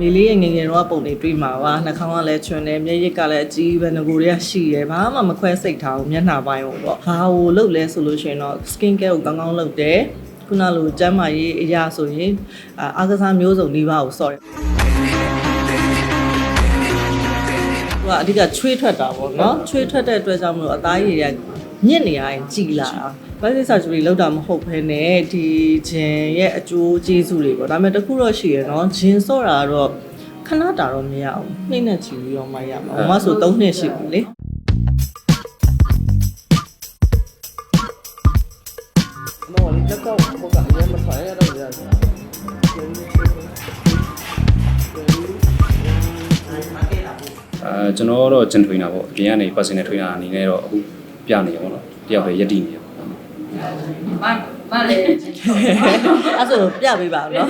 မေလေးရဲ့ငယ်ငယ်တော့ပုံတွေတွေ့မှာပါနှာခေါင်းကလည်းချွန်းတယ်မျက်ရည်ကလည်းအကြီးပဲငကိုတွေကရှိတယ်ဘာမှမခွဲစိတ်ထားဘူးမျက်နှာပိုင်းကိုပေါ့ဘာကိုလုပ်လဲဆိုလို့ရှိရင်တော့ skin care ကိုကောင်းကောင်းလုပ်တယ်ခုနလိုကျန်းမာရေးအရာဆိုရင်အာအားကစားမျိုးစုံ၄ပါးကိုစော့တယ်သူကအဓိကချွေးထွက်တာပေါ့နော်ချွေးထွက်တဲ့အတွက်ကြောင့်မလို့အသားရည်ရညစ်နေရရင်ကြည်လာတာ ဘာလို့ဆာဂျူရီလောက်တာမဟုတ်ဘဲနဲ့ဒီဂျင်ရဲ့အကျိုးကျေးဇူးတွေပေါ့ဒါပေမဲ့တစ်ခုတော့ရှိရနော်ဂျင်ဆော့တာကတော့ခဏတာတော့မရဘူးနှိမ့်နဲ့ချီပြီးတော့မှရမှာဟိုမှဆို3နှစ်ရှိပြီလေ No, ahorita está un poco ya me falla la verdad. အဲကျွန်တော်တော့ဂျင်ထွေနာပေါ့အပြင်ကနေ personal trainer အနေနဲ့တော့အခုပြနေရပါတော့တယောက်ပဲယက်တည်နေရပါ မမလည်းအဲ့ဆိုပြပေးပါဦးနော်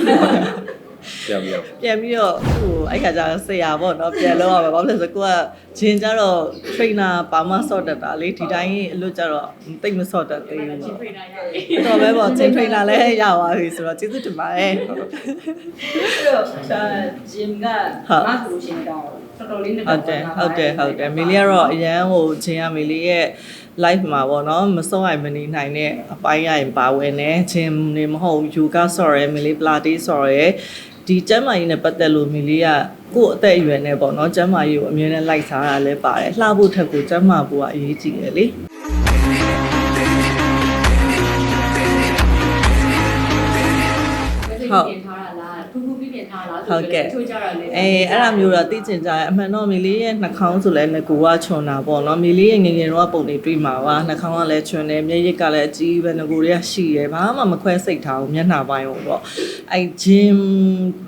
ပြပြီးတော့ပြန်ပြီးတော့ဟိုအဲ့ခါကျဆရာပေါ့နော်ပြန်လောက်ရမှာဘာလို့လဲဆိုကိုကဂျင်ကြတော့ trainer ပါမဆော့တတ်တာလေဒီတိုင်းအလွတ်ကြတော့တိတ်မဆော့တတ်သေးဘူးပေါ့တော့ပဲပေါ့ဂျင် trainer လည်းရပါပြီဆိုတော့ကျေးဇူးတင်ပါတယ်အဲ့တော့ဒါဂျင်ကမဆိုရှင်တော့တော်တော်လေးနဲ့ဟုတ်တယ်ဟုတ်တယ်ဟုတ်တယ်မီလီကတော့အရန်ဟိုဂျင်ကမီလီရဲ့ live မှာပေါ့နော်မစောရမနေနိုင်တဲ့အပိုင်းရရင်ပါဝင်နေဂျင်နေမဟုတ် yoga ဆော့ရယ်မီလီ pilates ဆော့ရယ် ဒီကျမ်းမာရေးနဲ့ပတ်သက်လို့မီလီကကို့အသက်အရွယ်နဲ့ပေါ့နော်ကျမ်းမာရေးကိုအမြဲတမ်းလိုက်စားတာလည်းပါတယ်လှဖို့ထက်ကိုကျမ်းမာဖို့ကအရေးကြီးတယ်လေ ထူးပြပြင်ထားလားချိုးကြတာလေအဲအဲ့ဒါမျိုးတော့သိချင်ကြတယ်အမှန်တော့မီလေးရဲ့နှာခေါင်းဆိုလဲငကူကချွန်တာပေါ့နော်မီလေးရဲ့ငယ်ငယ်တော့ပုံတွေတွေ့မှာပါနှာခေါင်းကလည်းချွန်တယ်မျက်ရည်ကလည်းအကြီးပဲငကူတွေကရှိတယ်ဘာမှမခွဲစိတ်ထားဘူးမျက်နှာပိုင်းကိုပေါ့အဲဂျင်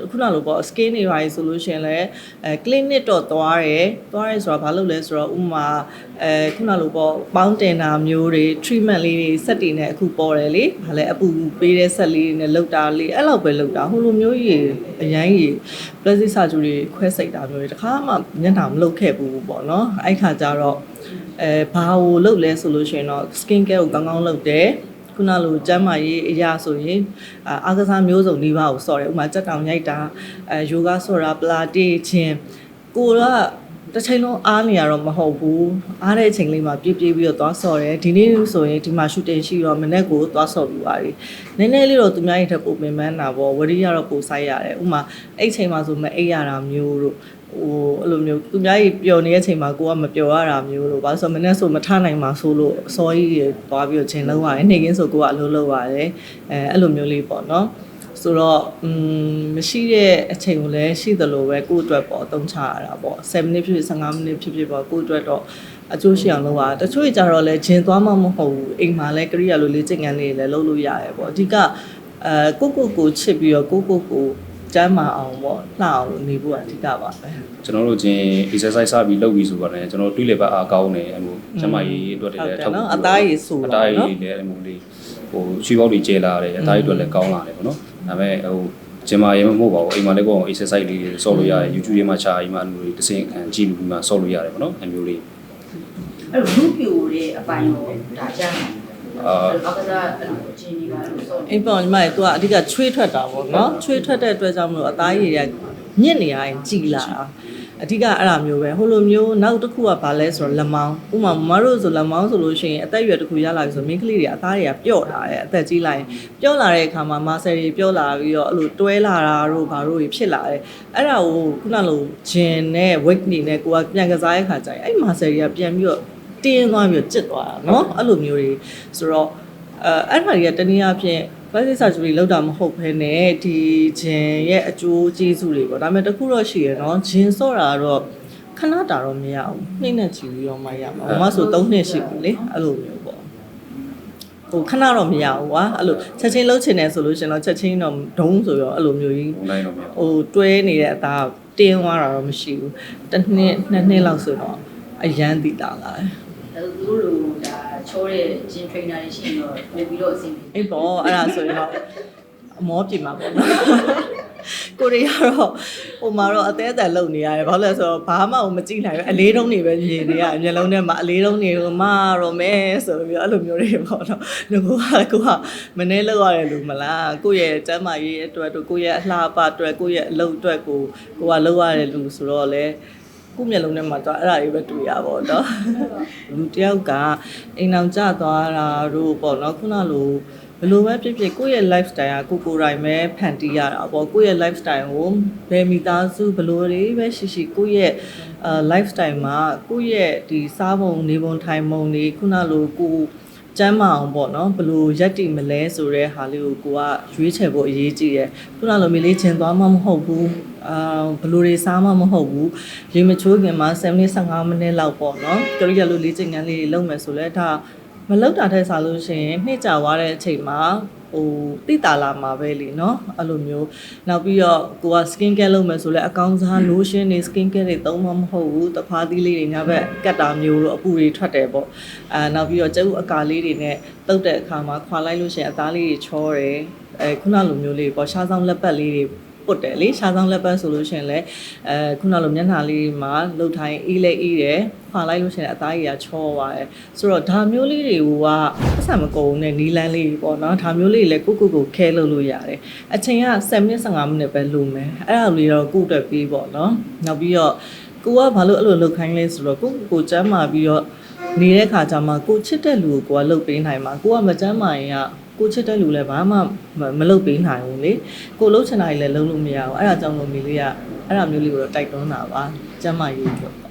ခုနလိုပေါ့ skin တွေပါဆိုလို့ရှရင်လဲအဲ clinic တော့သွားတယ်သွားရဲဆိုတော့ဘာလုပ်လဲဆိုတော့ဥပမာအဲခုနလိုပေါ့ပေါင်းတင်တာမျိုးတွေ treatment လေးတွေစက်တွေနဲ့အခုပေါ်တယ်လေဘာလဲအပူပေးတဲ့စက်လေးတွေနဲ့လောက်တာလေးအဲ့လောက်ပဲလောက်တာဟိုလိုမျိုးကြီးအရန်ကြီး plastic surgery ခွဲစိတ်တာမျိုးတွေတခါမှမျက်နှာမလုပ်ခဲ့ဘူးပေါ့နော်အဲ့ခါကျတော့အဲဘာကိုလုပ်လဲဆိုလို့ရှိရင်တော့ skin care ကိုကောင်းကောင်းလုပ်တယ်ခုနလိုကျန်းမာရေးအရာဆိုရင်အာအားကစားမျိုးစုံ၄ပါးကိုစော့တယ်ဥပမာကြက်တောင်ရိုက်တာအဲယောဂဆော့တာပလာတီချင်းကိုက တစ်ချိန်လုံးအားနေရတော့မဟုတ်ဘူးအားတဲ့အချိန်လေးမှာပြေးပြေးပြီးတော့သွားဆော့တယ်ဒီနေ့ဆိုရင်ဒီမှာ shooting ရှိတော့မနေ့ကိုသွားဆော့ပြီးပါပြီနည်းနည်းလေးတော့သူများရဲ့ထက်ပိုပင်ပန်းတာပေါ့ဝရီရတော့ပိုဆိုင်ရတယ်ဥပမာအဲ့ချိန်မှာဆိုမအိပ်ရတာမျိုးတို့ဟိုအဲ့လိုမျိုးသူများကြီးပျော်နေတဲ့အချိန်မှာကိုကမပျော်ရတာမျိုးလို့ဘာလို့ဆိုမနေ့ဆိုမထနိုင်မှာဆိုလို့အစောကြီးတွေသွားပြီးတော့ချိန်လုံးရတယ်နေကင်းဆိုကိုကအလုပ်လုပ်ရတယ်အဲအဲ့လိုမျိုးလေးပေါ့နော် ဆိုတော့อืมမရှိတဲ့အချိန်ကိုလည်းရှိသလိုပဲကိုယ့်အတွက်ပေါ့အသုံးချရတာပေါ့7မိနစ်ဖြစ်ဖြစ်15မိနစ်ဖြစ်ဖြစ်ပေါ့ကိုယ့်အတွက်တော့အကျိုးရှိအောင်လုပ်ရတာတချို့ကြတော့လည်းဂျင်သွားမှမဟုတ်ဘူးအိမ်မှာလည်းကရိယာလိုလေးကျင့်ကြံလေးလည်းလုပ်လို့ရတယ်ပေါ့အဓိကအဲကိုကိုကိုချစ်ပြီးတော့ကိုကိုကိုကျမ်းမာအောင်ပေါ့လှအောင်လို့နေဖို့ကအဓိကပါပဲကျွန်တော်တို့ချင်း exercise စပြီးလုပ်ပြီးဆိုတော့လည်းကျွန်တော်တွေးလေပတ်အားကောင်းနေအမှုကျမကြီးအတွက်တည်းလည်းထောက်အသားရည်ဆူအပါသားရနော်ည်လည်းအမှုလေးဟိုချွေးပေါက်တွေကျဲလာတယ်အသားရည်အတွက်လည်းကောင်းလာတယ်ပေါ့နော် ဒါပေမဲ့ဟိုကျမရေမဟုတ်ပါဘူးအိမ်မှာလည်းကိုယ် exercise လေးတွေဆော့လို့ရတယ် YouTube ထဲမှာချာအိမ်မှာအမှုတွေတစ်စင်ခံကြည့်ပြီးမှဆော့လို့ရတယ်ပေါ့နော်အမျိုးလေးအဲ့တော့လူပြိုတဲ့အပိုင်းကိုဒါကြားတယ်အာအဲ့တော့ကစားအဲ့လိုဂျင်းကြီးပါလို့ဆိုအိမ်ပေါ်ညီမတွေသူကအဓိကချွေးထွက်တာပေါ့နော်ချွေးထွက်တဲ့အတွက်ကြောင့်မလို့အသားရည်ရညစ်နေရရင်ကြည်လာတာ အဓိကအဲ့ဒါမျိုးပဲဟိုလိုမျိုးနောက်တစ်ခုကဘာလဲဆိုတော့လက်မောင်းဥပမာမမတို့ဆိုလက်မောင်းဆိုလို့ရှိရင်အသက်အရွယ်တစ်ခုရလာပြီဆိုမိန်းကလေးတွေအသားတွေကပျော့လာတယ်အသက်ကြီးလာရင်ပျော့လာတဲ့အခါမှာမာဆယ်တွေပျော့လာပြီးတော့အဲ့လိုတွဲလာတာတို့ဘာတို့တွေဖြစ်လာတယ်အဲ့ဒါကိုခုနလိုဂျင်နဲ့ weight နေနဲ့ကိုကပြန်ကစားတဲ့ခါကျရင်အဲ့မာဆယ်တွေကပြန်ပြီးတော့တင်းသွားပြီးတော့ကျစ်သွားတာเนาะအဲ့လိုမျိုးတွေဆိုတော့ အဲအဲ့ဒါတွေကတနည်းအားဖြင့် plastic surgery လောက်တာမဟုတ်ဘဲနဲ့ဒီဂျင်ရဲ့အကျိုးကျေးဇူးတွေပေါ့ဒါပေမဲ့တစ်ခုတော့ရှိရယ်နော်ဂျင်ဆော့တာကတော့ခဏတာတော့မရဘူးနှိမ့်နဲ့ချီပြီးတော့မှရမှာဟိုမှဆို3နှစ်ရှိပြီလေအဲ့လိုမျိုးပေါ့ဟိုခဏတော့မရဘူးကွာအဲ့လိုချက်ချင်းလှုပ်ချင်တယ်ဆိုလို့ရှင်တော့ချက်ချင်းတော့ဒုံးဆိုရောအဲ့လိုမျိုးကြီး online တော့မရဟိုတွဲနေတဲ့အသားတင်းသွားတာတော့မရှိဘူးတစ်နှစ်နှစ်နှစ်လောက်ဆိုတော့အရန်တည်တာလာတယ်အဲ့သူတို့လိုဒါ ချိုးတဲ့ဂျင်းထရိနာတွေရှိရင်တော့ပို့ပြီးတော့အဆင်ပြေအေးပေါ့အဲ့ဒါဆိုရင်တော့အမောပြင်မှာပေါ့နော်ကိုရီးယားတော့ဟိုမှာတော့အသေးအသက်လုံနေရတယ်ဘာလို့လဲဆိုတော့ဘာမှမကြည့်နိုင်ဘူးအလေးတုံးတွေပဲမြင်နေရအမျက်လုံးထဲမှာအလေးတုံးတွေကိုမတော့မဲဆိုပြီးအဲ့လိုမျိုးတွေပေါ့နော်ငါကကိုကမနေလောက်ရတယ်လို့မလားကိုယ့်ရဲ့ကျမ်းမာရေးအတွက်တို့ကိုယ့်ရဲ့အလှပအတွက်ကိုယ့်ရဲ့အလုပ်အတွက်ကိုကိုကလောက်ရတယ်လို့ဆိုတော့လေ ကိုမျက်လုံးထဲမှာတော့အဲ့ဒါတွေပဲတွေ့ရပါတော့လူတယောက်ကအိမ်အောင်ကျသွားတာတို့ပေါ့နော်ခုနလိုဘယ်လိုပဲဖြစ်ဖြစ်ကိုယ့်ရဲ့ lifestyle ကကိုကိုယ်တိုင်ပဲဖန်တီးရတာပေါ့ကိုယ့်ရဲ့ lifestyle ကိုဘယ်မိသားစုဘယ်လိုတွေပဲရှိရှိကိုယ့်ရဲ့အာ lifestyle မှာကိုယ့်ရဲ့ဒီစားပုံနေပုံထိုင်ပုံတွေခုနလိုကို ကျမ်းမအောင်ပေါ့နော်ဘယ်လိုရက်တည်မလဲဆိုတဲ့ဟာလေးကိုကိုကရွေးချယ်ဖို့အရေးကြီးတယ်ခုနလိုမီလေးချင်းသွားမှမဟုတ်ဘူးအာဘယ်လိုတွေစားမှမဟုတ်ဘူးရေမချိုးခင်မှာ7မိနစ်15မိနစ်လောက်ပေါ့နော်ကရိယာလိုလေးချိန်ငန်းလေးတွေလုပ်မယ်ဆိုလဲဒါ မလောက်တာထက်စားလို့ရှိရင်နှစ်ကြာသွားတဲ့အချိန်မှာဟိုတိတာလာမှာပဲလीเนาะအဲ့လိုမျိုးနောက်ပြီးတော့ကိုက skin care လုပ်မယ်ဆိုလဲအကောင်းစား lotion တွေ skin care တွေသုံးမှမဟုတ်ဘူးတဖားသီးလေးတွေညဘက်ကတ်တာမျိုးလို့အပူတွေထွက်တယ်ပေါ့အာနောက်ပြီးတော့ကျုပ်အကာလေးတွေနဲ့တုတ်တဲ့အခါမှာခွာလိုက်လို့ရှိရင်အသားလေးတွေချောတယ်အဲခုနလိုမျိုးလေးပေါ့ရှားဆောင်လက်ပတ်လေးတွေ ပုတ်တယ်လေရှားဆောင်လက်ပတ်ဆိုလို့ရှိရင်လည်းအဲခုနလိုမျက်နှာလေးမှာလှုပ်ထိုင်အေးလဲအေးတယ်ခွာလိုက်လို့ရှိရင်အသားကြီးကချောသွားတယ်ဆိုတော့ဒါမျိုးလေးတွေကပတ်စံမကုန်တဲ့နီလန်းလေးတွေပေါ့နော်ဒါမျိုးလေးတွေလည်းကိုကိုကိုခဲလုပ်လို့ရတယ်အချိန်က7မိနစ်15မိနစ်ပဲလိုမယ်အဲ့ဒါလေးတော့ကို့အတွက်ပြီးပေါ့နော်နောက်ပြီးတော့ကိုကဘာလို့အဲ့လိုလုပ်ခိုင်းလဲဆိုတော့ကိုကိုကိုကျမ်းမာပြီးတော့ နေတဲ့ခါကျမှကိုချစ်တဲ့လူကိုကိုကလှုပ်ပေးနိုင်မှာကိုကမကျမ်းမာရင်ကကိုချစ်တဲ့လူလည်းဘာမှမလုပ်ပေးနိုင်ဘူးလေကိုလှုပ်ချင်တာကြီးလည်းလုပ်လို့မရဘူးအဲ့ဒါကြောင့်လို့မိလေးကအဲ့ဒါမျိုးလေးကိုတော့တိုက်တွန်းတာပါကျမ်းမာရေးအတွက်